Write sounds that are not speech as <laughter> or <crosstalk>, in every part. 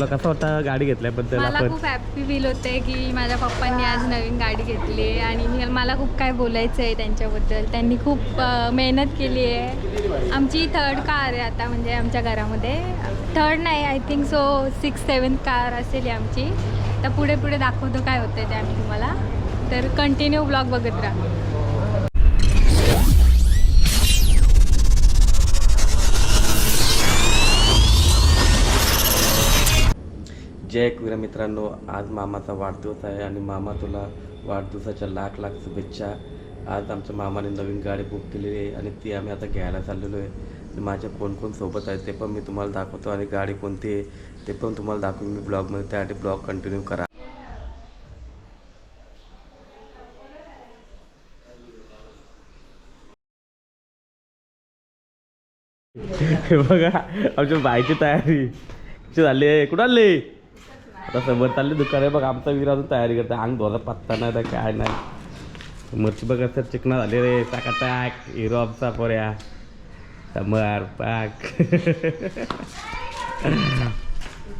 तुला कसं वाटतं गाडी घेतल्याबद्दल मला आपण खूप हॅपी फील होते की माझ्या पप्पांनी आज नवीन गाडी घेतली आहे आणि मी- मला खूप काय बोलायचं आहे त्यांच्याबद्दल. त्यांनी खूप अ, मेहनत केली आहे. आमची थर्ड कार आहे आता म्हणजे आमच्या घरामध्ये. थर्ड नाही I think so six seventh car असेल ही आमची. तर पुढे पुढे दाखवतो काय होतं ते आम्ही तुम्हाला. तर कंटिन्यू ब्लॉग बघत राहा. जय कुरा मित्रांनो आज मामाचा वाढदिवस आहे आणि मामा तुला वाढदिवसाच्या लाख लाख शुभेच्छा. आज आमच्या मामाने नवीन गाडी बुक केलेली आहे आणि ती आम्ही आता घ्यायला चाललेलो आहे. आणि माझ्या कोण कोण सोबत आहे ते पण मी तुम्हाला दाखवतो आणि गाडी कोणती आहे ते पण तुम्हाला दाखवून मी ब्लॉगमध्ये त्यासाठी ब्लॉग कंटिन्यू करा. बघा आमच्या बायची तयारी. झाली आहे कुठं आली? आता समोर चालले दुकान आहे बघ आमचा वीर अजून तयारी करतो. अंग धोरा पत्ता नाही तर काय नाही. मरची बघ असं चिकना झाले रे. टाका टाक हिरो आमचा पोऱ्या. समर पाक.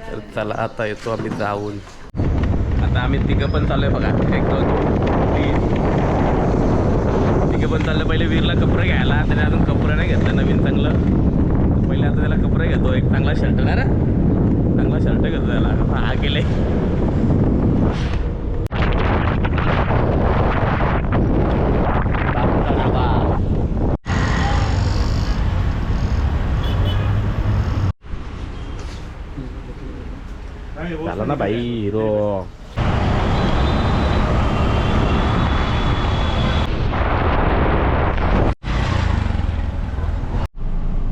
तर चला आता येतो आम्ही जाऊन. आता आम्ही तिघं पण चाललोय बघा. एक दोन तिघं पण चाललं पहिले वीरला कपडे घ्यायला. त्याने अजून कपडे नाही घेतलं नवीन चांगलं. पहिले आता त्याला कपडे घेतो. एक चांगला शर्ट ना? चांगला शर्ट घेतो त्याला हा गेले. झाला ना भाई हिरो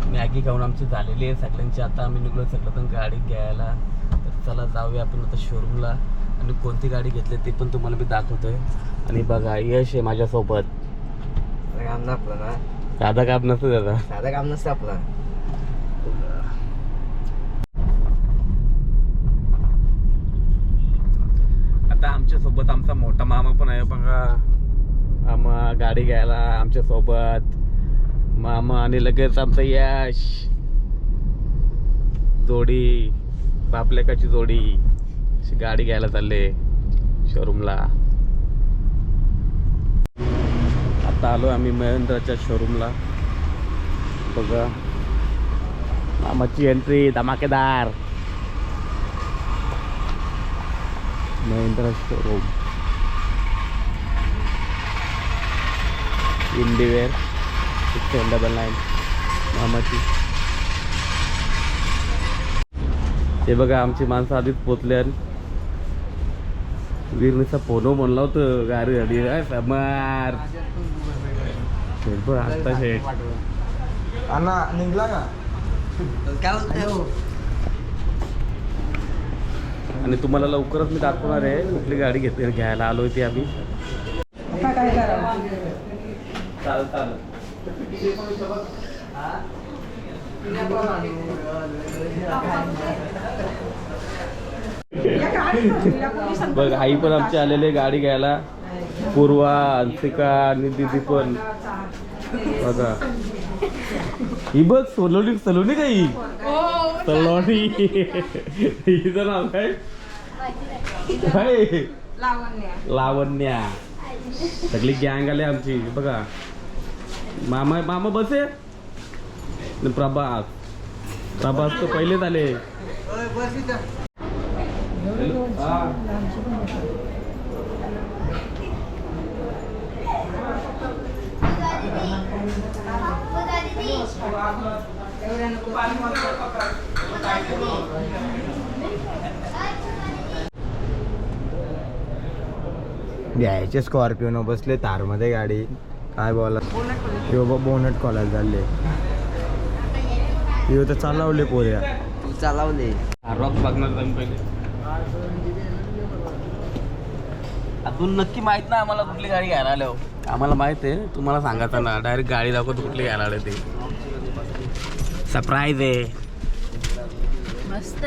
मॅगी खाऊन आमची झालेली आहे सगळ्यांची. आता आम्ही निघलो सगळं गाडी घ्यायला. तर चला जाऊया आपण आता शोरूमला आणि कोणती गाडी घेतली ते पण तुम्हाला मी दाखवतोय. आणि बघा यश आहे माझ्यासोबत. काम ना आपलं ना साधा काम नसतं त्याचा साधं काम नसतं आपलं. आता आमच्यासोबत आमचा मोठा मामा पण आहे बघा. मामा गाडी घ्यायला आमच्यासोबत मामा आणि लगेच आमचं यश. जोडी बापलेकाची जोडी. अशी गाडी घ्यायला चालले शोरूमला आता आलो आम्ही महेंद्राच्या शोरूमला बघा. मामाची एंट्री धमाकेदार. महेंद्रा शोरूम इंडिवेअर सिक्स डबल नाईन मामाची. हे बघा आमची माणसं आधीच पोचले वीरनीचा फोनो म्हणला होतं गाडी गाडी. काय समार शेठ बघ आता शेठ अण्णा निघला का? काय आणि तुम्हाला लवकरच मी दाखवणार आहे कुठली गाडी घेतली घ्यायला आलो ती आम्ही. काय करावं चाल चाल बघ आई पण आमची आलेली गाडी घ्यायला. पूर्वा अंशिका आणि दिदी पण. बघा. ही बघ सलोनी सलोनी का ही? सलोनी. हिचं नाव काय? काय? लावण्या. सगळी गँग आली आमची बघा. मामा मामा बसे प्रभास. प्रभास तर पहिलेच आले. घ्यायचे स्कॉर्पिओ बसले तारमध्ये गाडी. काय बोला? यो बा बोनट कॉलेज झाले यो तर चालवले पोऱ्या. तू चालवले. रॉक बघणार जाऊन पहिले. अजून नक्की माहीत नाही आम्हाला कुठली गाडी घ्यायला आलो. आम्हाला माहीत आहे. तुम्हाला सांगायचं ना डायरेक्ट गाडी दाखवतो कुठली घ्यायला आले ते. सरप्राईज आहे. मस्त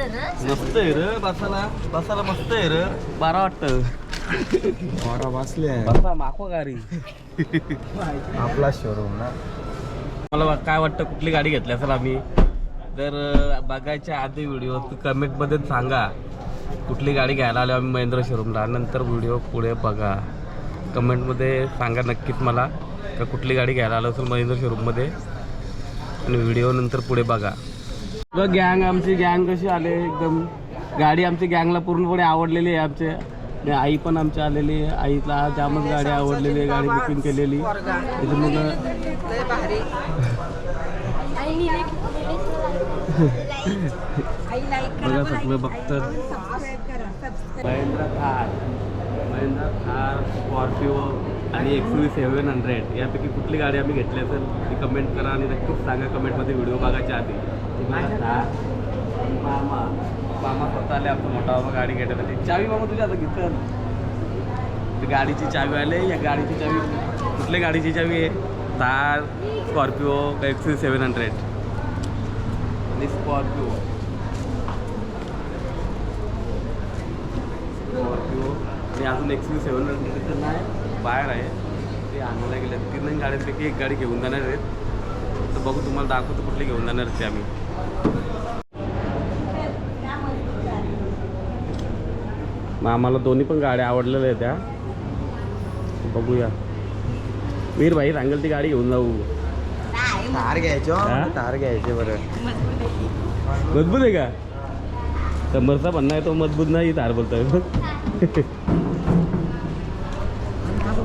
मस्त आहे रे बसायला बसायला मस्त आहे रे. बारा वाटतं. पोरा बसले बसा माखो गाडी. आपला शोरूम ना. मला बघ काय वाटतं कुठली गाडी घेतली असेल आम्ही? तर बघायच्या आधी व्हिडिओ कमेंटमध्ये सांगा. कुठली गाडी घ्यायला आलो आम्ही महेंद्र शोरूमला नंतर व्हिडिओ पुढे बघा. कमेंटमध्ये सांगा नक्कीच मला का कुठली गाडी घ्यायला आलो असेल महेंद्र शोरूममध्ये. आणि व्हिडिओ नंतर पुढे बघा. गँग आमची गँग कशी आले एकदम. गाडी आमची गँगला पूर्णपणे आवडलेली आहे आमच्या आणि आई पण आमची आलेली आहे. आईला जामच गाडी आवडलेली आहे. गाडी बुकिंग केलेली. त्याच्यामुळं <laughs> बघा सगळं बघतात महिंद्रा थार. महिंद्रा थार स्कॉर्पिओ आणि एक्स व्ही सेवन हंड्रेड. यापैकी कुठली गाडी आम्ही घेतली असेल ती कमेंट करा आणि नक्कीच सांगा कमेंटमध्ये व्हिडिओ बघायच्या आधी. थार. मामा. मामा स्वतः आले आमचा मोठा बाबा गाडी घेण्यासाठी चावी मामा तुझ्या आता घेतलं ती गाडीची चावी आले. या गाडीची चावी कुठल्या गाडीची चावी आहे? थार स्कॉर्पिओ का एक्स व्ही सेवन हंड्रेड. आणि स्कॉर्पिओ स्कॉर्पिओ आणि अजून एक्स सेवन हंड्रेड नाही. बाहेर आहे. ते आणायला गेले. तीन गाड्यांपैकी एक गाडी घेऊन जाणार आहेत. तर बघू तुम्हाला दाखवतो कुठली घेऊन जाणार ते आम्ही. मग आम्हाला दोन्ही पण गाड्या आवडलेल्या आहेत त्या. बघूया. वीर भाई सांगेल ती गाडी घेऊन जाऊ. तार घ्यायचो हा? तार घ्यायचे बरं. मजबूत आहे का? शंभरचा पन्ना आहे तो मजबूत नाही तार बोलतोय.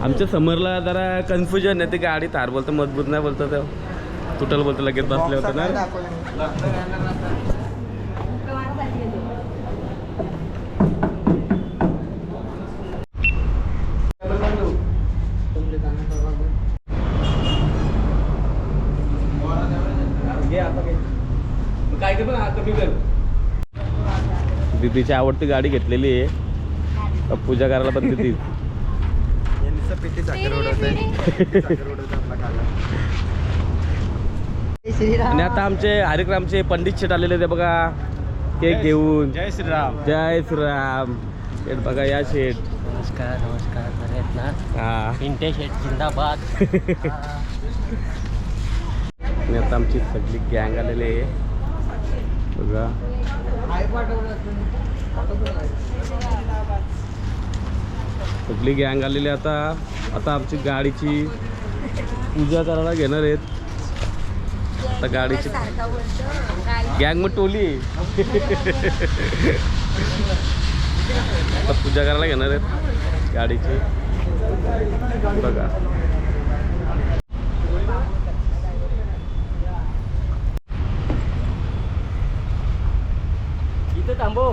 आमच्या समोरला जरा कन्फ्युजन आहे ती गाडी तार बोलतो मजबूत नाही बोलतो तो तुटल बोलतो लगेच बसले होते ना. दीदीची आवडती गाडी घेतलेली आहे. पूजा करायला पण <laughs> दीदी पिठी साखर उडवते आणि आता आमचे हरिक्रामचे पंडित शेट आलेले ते बघा. केक घेऊन. जय श्रीराम. जय श्रीराम. शेट बघा या शेट नमस्कार नमस्कार. बरे आहेत ना? हा. पिंटे शेट जिंदाबाद. आणि आता आमची सगळी गँग आलेली आहे. बघा. सगळी गँग आलेली आहे आता? आता आमची गाडीची पूजा करायला घेणार आहेत. आता गाडीची गँग मग टोली. आता पूजा करायला घेणार आहेत गाडीची. बघा. इथे थांबो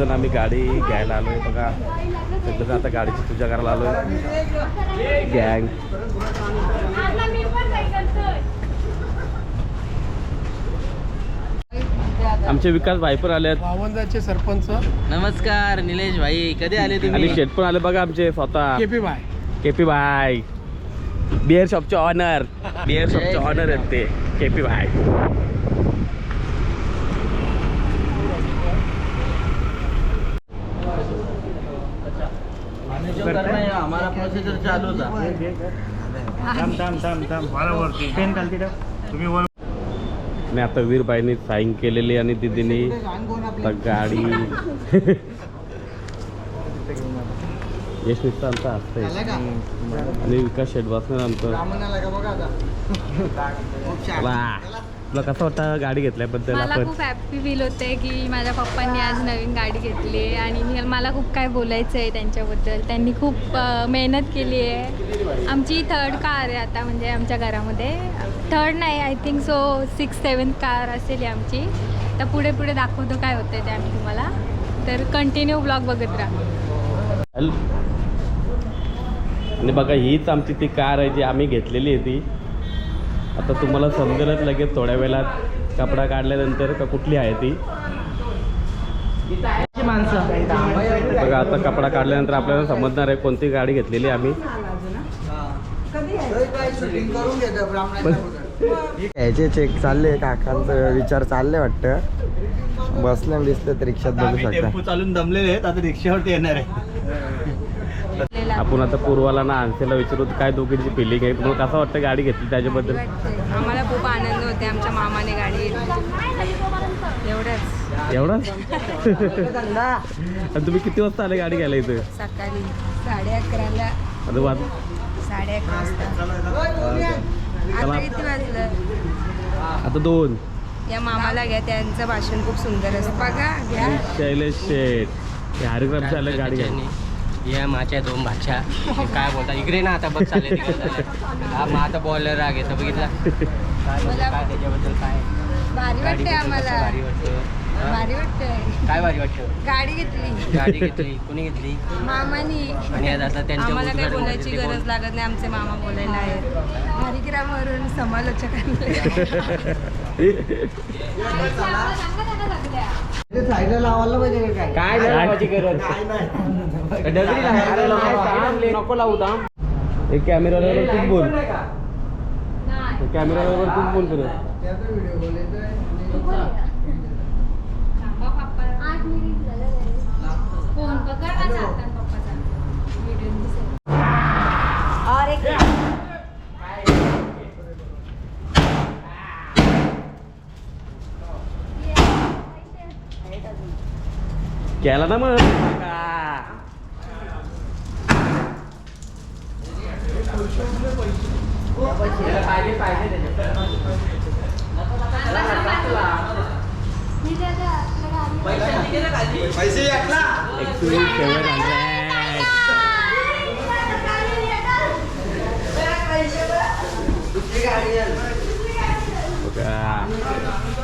सगळेजण आम्ही गाडी घ्यायला आलोय बघा. सगळेजण आता गाडीची पूजा करायला आलोय. गँग आमचे विकास भाई पण आले आहेत वावंदाचे सरपंच. नमस्कार निलेश भाई. कधी आले आणि शेट पण आले बघा आमचे स्वतः. केपी बाय केपी भाई. बिअर शॉपचे ऑनर बिअर शॉपचे ऑनर आहेत ते. केपी भाई. हमारा प्रोसेसर चालू था आणि आता वीरबाईंनी साईन केलेली आणि दिदीने आता गाडी यश मिस्टर आमचा असतंय. आणि विकास बसणार आमचं. वा. तुला कसं वाटतं गाडी घेतल्याबद्दल मला आपण खूप हॅपी फील होते की माझ्या पप्पांनी आज नवीन गाडी घेतली आणि मी- मला खूप काय बोलायचं आहे त्यांच्याबद्दल. त्यांनी खूप अ, मेहनत केली आहे. आमची थर्ड कार आहे आता म्हणजे आमच्या घरामध्ये. थर्ड नाही I think so six seven car असेल ही आमची. तर पुढे पुढे दाखवतो काय होतं ते आम्ही तुम्हाला. तर कंटिन्यू ब्लॉग बघत राहा. हॅलो आणि बघा हीच आमची ती कार आहे जी आम्ही घेतलेली आहे ती. आता तुम्हाला समजेलच लगेच थोड्या वेळात कपडा काढल्यानंतर का कुठली आहे ती? बघा आता कपडा काढल्यानंतर आपल्याला समजणार आहे कोणती गाडी घेतलेली आहे आम्ही. याचे चेक चालले काकांचं विचार चालले वाटतं. बसले आणि दिसले तर रिक्षात बघू शकता. चालून दमलेले आहेत आता रिक्षावरती येणार आहे. आपण आता पूर्वाला ना आणसेला विचारू काय दोघींची फिलिंग आहे? तुम्हाला कसं वाटतं गाडी घेतली त्याच्याबद्दल? आम्हाला खूप आनंद होते आमच्या मामाने गाडी एवढंच. एवढाच? आणि तुम्ही किती वाजता आले गाडी घ्यायला इथं? सकाळी साडे अकराला. साडे अकरा वाजता. आता किती वाजलं? आता दोन. या मामाला घ्या त्यांचं भाषण खूप सुंदर असतं. बघा घ्या. शैलेश शेठ. हे हरिग्रामचे आले गाडी घ्यायला या माझ्या दोन भाषा हे काय बोलतात इकडे ना आता बघ चालेल. हा मग आता बॉलर राग येतो बघितला? काय बोलतो, काय त्याच्याबद्दल काय? भारी गाडी वाटते बद्दल कसं आम्हाला. भारी वाटतं हा? भारी वाटतंय. काय भारी वाटतं? गाडी घेतली. गाडी घेतली. कोणी घेतली? मामानी. आणि आज आता त्यांच्या आम्हाला काही उद्घाटन बोलायची गरज? लागत नाही आमचे मामा बोलायला आहेत. हरिग्रामवरून समालोचक आणले. <laughs> <laughs> साईडला लावायला पाहिजे काय? काय नाही लावायची गरज. डगरी अरे लावायची. नको लावू थांब. एक कॅमेरावर तूच बोल. कॅमेरावर तूच बोल แกแล้วนะมึงไปเขียนไปไม่ไปไม่เดี๋ยวแล้วก็มาตั้งหลักนี่เด็กๆไปเสียนี่เด็กๆไปเสียนะเอ็กซ์ซูเซเว่นแรก Oke. Okay.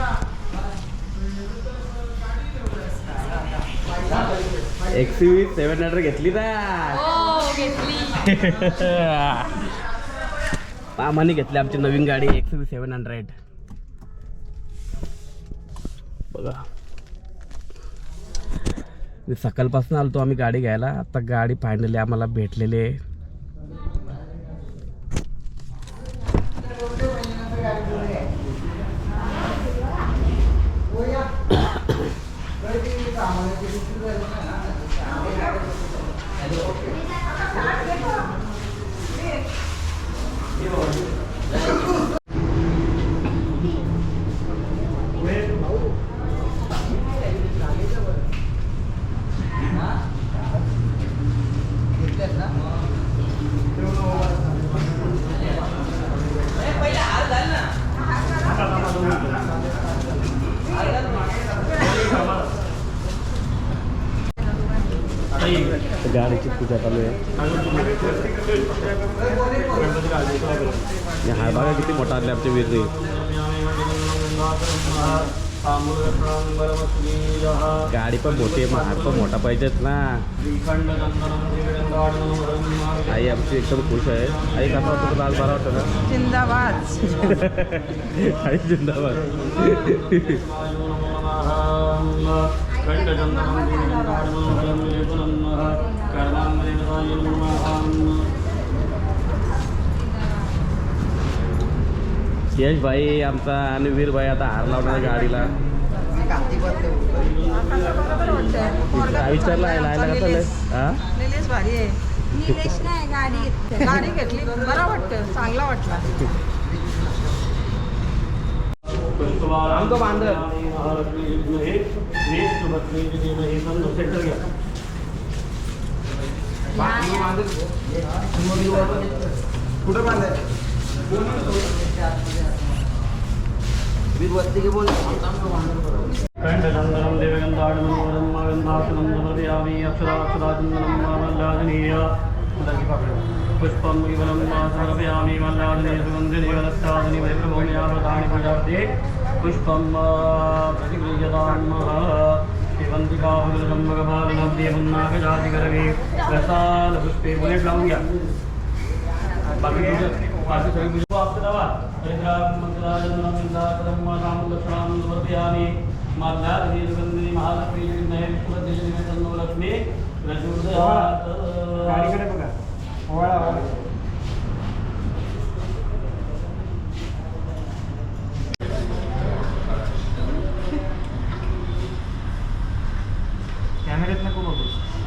XUV seven hundred घेतली ना. हो घेतली. <laughs> मामाने घेतली आमची नवीन गाडी एक्सुवी सेवन हंड्रेड. बघा. सकाळपासून आलतो आम्ही गाडी घ्यायला. आता गाडी फायनली आम्हाला भेटलेली आहे. तर गाडीची पूजा चालू आहे. हा बघा किती मोठा आणले आमचे वीर गाडी पण मोठी आहे हात पण मोठा पाहिजेत ना. आई आमची एकदम खुश आहे. आई तुला आज बरा वाटतं ना जिंदाबाद. <laughs> आई जिंदाबाद. यश भाई आमचा आणि वीर भाई आता हार लावणार गाडीला. विचारलं आहे लायला कसं? हा? निलेश भारी आहे. निलेश नाही गाडी घेतली. गाडी घेतली. बरा वाटतं चांगला वाटला. आमचं कुठं बांधाय खण्डचन्दनं देवगन्धाडमनोरं मागन्धासनं समर्पयामि अक्षराक्षराचन्दनं मामल्लादनीय पुष्पं विमलं मा समर्पयामि मल्लादनीय सुगन्धिनि वदस्तादनि वैप्रभोम्यावतानि पूजार्थे पुष्पं प्रतिगृह्यतां शिव पंतिकावलंबगभावनव्यमुन्नागजातिगरवे रसालपुष्पे बुलेट लावूया बाकी बाकी सगळी तुझं आपलं दवा हरिद्राम मंगलाजन्म लक्ष्मणानंद वर्धयामी माध्यात्मी महालक्ष्मी नये पुरदेश तन्नो लक्ष्मी गाडीकडे बघा. ओवाळा कॅमेऱ्यात नको बघू गाडीकडे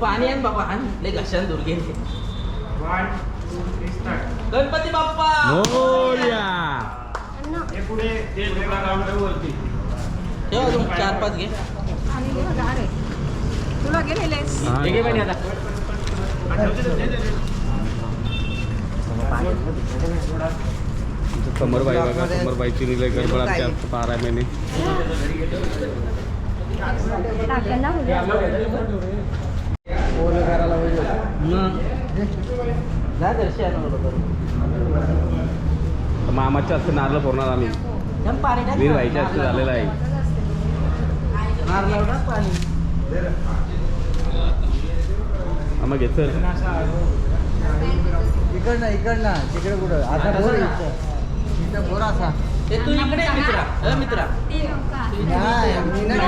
पाणी आण बाबा आण. लय घशान दुर्गे. गणपती बाप्पा! हे ठेव चार पाच घे. तुला हे पाणी आता. समरबाई बघा समरबाईची निलय गडबड आमच्या बारा महिने मामाच्या हस्ते नारळ फोडणार आम्ही. पाणी टाक वीर भाईच्या हस्ते झालेलं आहे. टाक पाणी आम्हा घेत. सर इकडनं इकडनं तिकडे कुठं? आता बोर इथं. बोर असा. ते तू इकडे मित्रा. अ मित्रा. नाही, मी नाही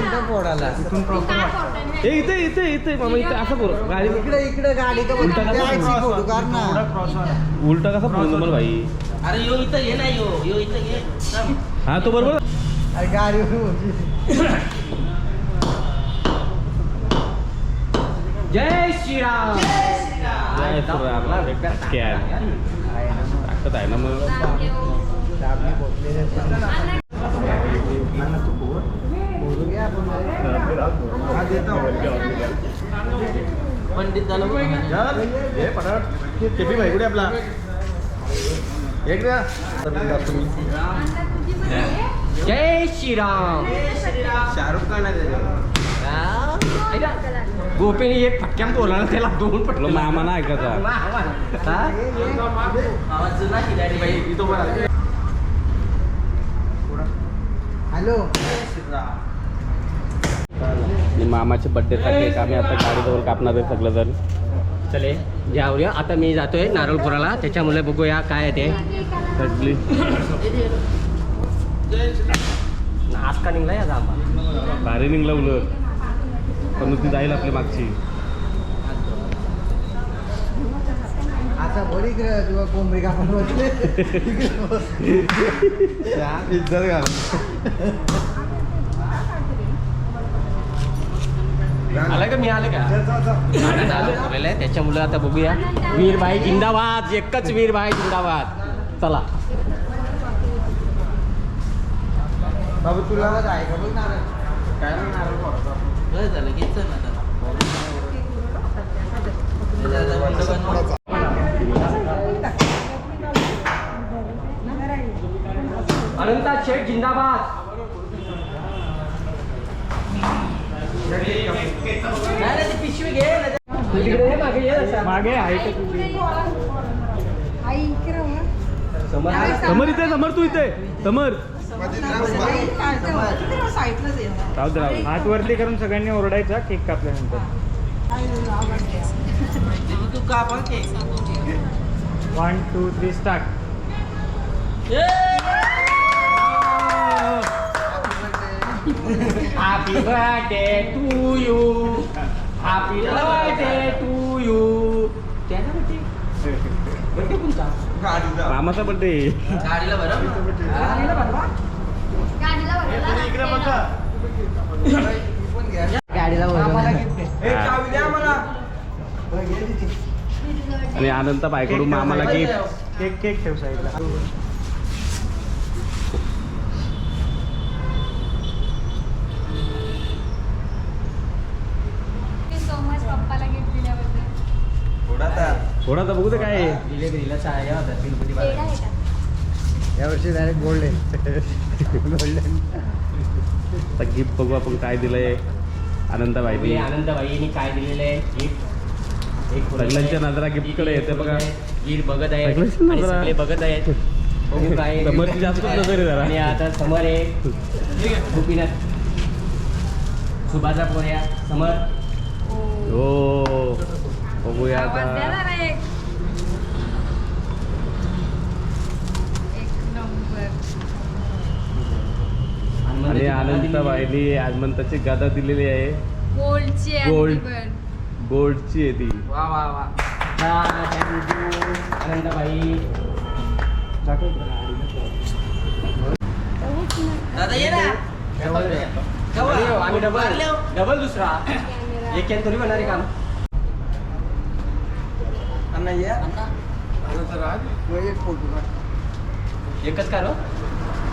इथं ए इथे इथे इथे. मामा इथे असं गाडी इकडे इकडे गाडी का उलटा बघ, कसा उलटा कसा भाई? अरे यो इथं ये ना यो. यो इथं ये. हा तो बरोबर? अरे गाडी जय श्रीराम. जय श्रीराम. स्कॅन. ताकद आहे ना मग पंडित झालं टेपी भाई कुठे आपला एक जय श्रीराम शाहरुख खान आहे गोपीने एक फटक्यान बोला ना त्याला दोन पटलं मामा ना ऐकायचा जुना खिलाडी बाई तो बरा हॅलो आणि मामाच्या बड्डेचा केक आम्ही आता गाडीजवळ कापणार आहे सगळं जण चले जाऊया आता मी जातोय नारळपुराला. त्याच्यामुळे बघूया काय आहे ते. आज का निघला या जांबा भारी निघलं उलट. पण ती जाईल आपली मागची. आता कोंबडी कापून बसले इज्जत घाल. आलं का? मी आलं का? आहे. त्याच्यामुळे आता बघूया. वीरभाई जिंदाबाद. एकच वीरभाई जिंदाबाद. चला. बाबू तुला आहे का? बघ नारळ. काय नाही नारळ फोडतो. बरं झालं घे चल आता अनंता शेठ जिंदाबाद. पिशवी घे मागे ये मागे आहे. समर इथे समर तू इथे. समर. हात वरती करून सगळ्यांनी ओरडायचा केक कापल्यानंतर. One two three start Happy birthday to you. Happy birthday to you. त्याला birthday. Birthday कोणता? मामाचा बड्डे गाडीला बरं गाडीला बनवा. गाडीला. आणि अनंत बायकडून मामाला गिफ्ट केक केक ठेव साईडला सो मच पप्पाला गिफ्ट दिल्याबद्दल थोडा तर बघू दे काय? आहे. पेढा का? यावर्षी डायरेक्ट गोल्डन गोल्डन आता गिफ्ट बघू आपण काय दिलंय. आनंदबाईनी आनंदबाईंनी काय दिलेलं आहे? गिफ्ट एक आहे. सगळ्यांच्या नजरा गिफ्टकडे येते बघा. गिर बघत आहे. सगळ्यांच्या आणि नजरा- सगळे बघत आहेत. बघू <laughs> काय आहे. समोरची जास्तच नजर आहे जरा. आणि आता समोर आहे. गोपीनाथ. सुभाषा पोऱ्या समोर. हो. बघूया आवाज द्या आता जरा एक. एक नंबर. आणि आनंदबाईनी आजमंताची गादा दिलेली आहे. गोल्डची आहे गोल्ड. ती पण. गोल्डची आहे ती. वा वा वा. थँक्यू आनंदबाई दादा ये ना. आम्ही डबल डबल दुसरा. एक थोडी होणार आहे काम. अण्णा ये. एक फोटो एकच का रो हे किती आहे? विवेक आता-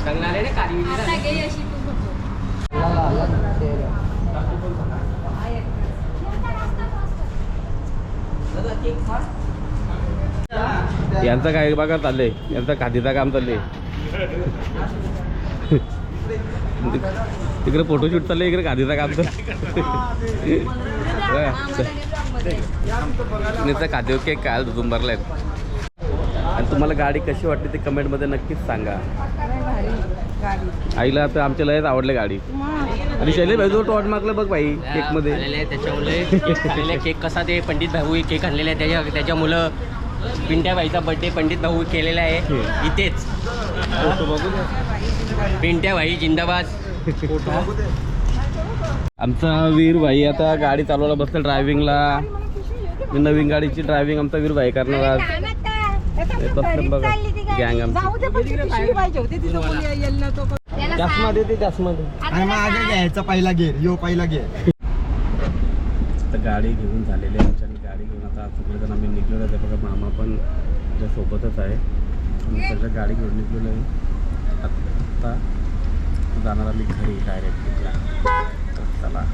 सांगणार आहे ना कारी यांचं काय बघा चाललंय. यांचं खादीचं काम चाललंय. <laughs> तिकडे फोटोशूट चाललंय इकडे खादीचं काम नुसतं खादीव केक काय तुम भरलाय आणि तुम्हाला गाडी कशी वाटली ते कमेंटमध्ये नक्कीच सांगा. आईला तर आमच्या लयच आवडली गाडी. आणि शैलेश भाई जो टॉट मागला बघ बाई केकमध्ये त्याच्यामुळे. केक कसा ते पंडित भाऊ केक आणलेले आहे त्याच्या त्याच्या मुलं पिंट्या बाईचा बर्थडे पंडित भाऊ केलेला आहे. इथेच. पिंट्या भाई जिंदाबाद. आमचा वीर भाई आता गाडी चालवायला बसला ड्रायव्हिंगला. नवीन गाडीची ड्रायव्हिंग आमचा वीर भाई करणार आज. बसलं बघा गँग आमची. आणि घ्यायचा पहिला गेर यो पहिला गेर आता गाडी घेऊन झालेली आहे आमची आणि गाडी घेऊन आता सगळेजण आम्ही निघलेलो आहे. बघा मामा पण सोबतच आहे. मी सगळं गाडी घेऊन निघलेलो आहे. आत्ता जाणार आम्ही घरी डायरेक्ट चला.